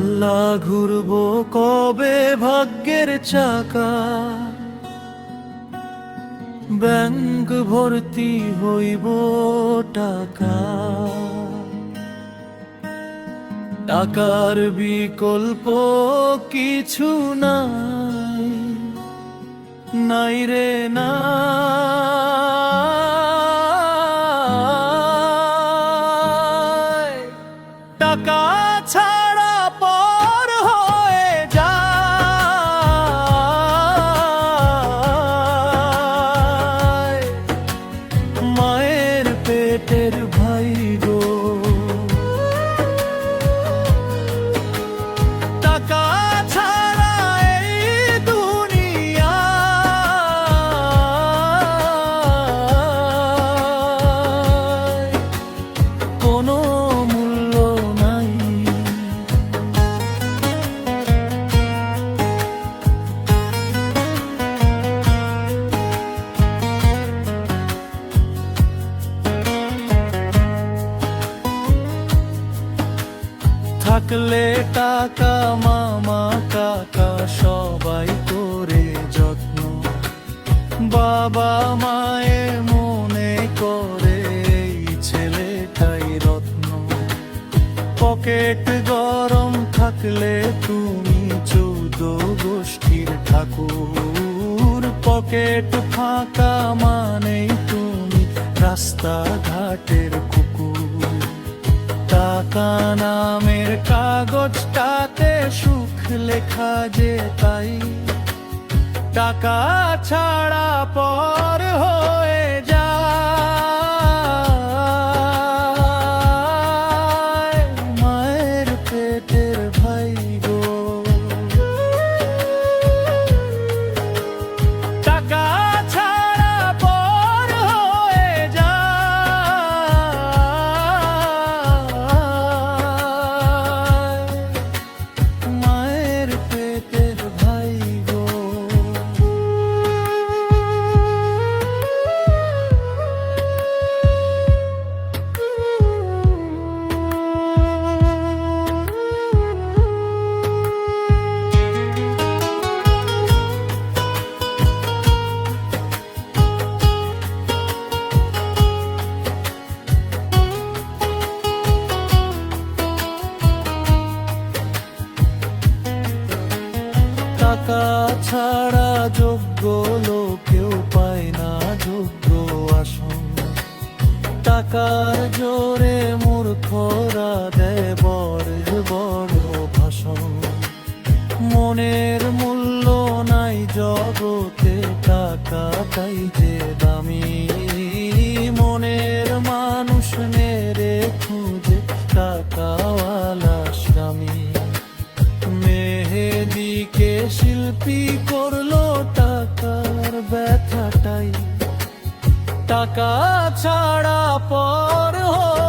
আল্লাহ ঘুরবো কবে ভাগ্যের চাকা? ব্যাংক ভর্তি হইব টাকা। টাকার বিকল্প কিছু নাই। নাই রে, নাই। made থাকলে টাকা, মামা, কাকা সবাই করে যত্ন। বাবা মায়ে মনে করে এই ছেলেটাই রত্ন। পকেট গরম থাকলে তুমি চৌদ্দ গোষ্ঠীর ঠাকুর। পকেট ফাঁকা মানেই তুমি রাস্তাঘাটের কুকুর। টাকা নামের কাগজটাতে সুখ লেখা যে তাই। টাকা ছাড়া পর হয়ে ছাড়া যোগ্য লোকেও পায় না যোগ্য আসন। টাকার জোরে মূর্খরা দেয় বড় বড় ভাষণ। মনের মূল্য নাই জগতে টাকাটাই যে শিল্পী করল টাকার ব্যথাটাই। টাকা ছাড়া পর হয়ে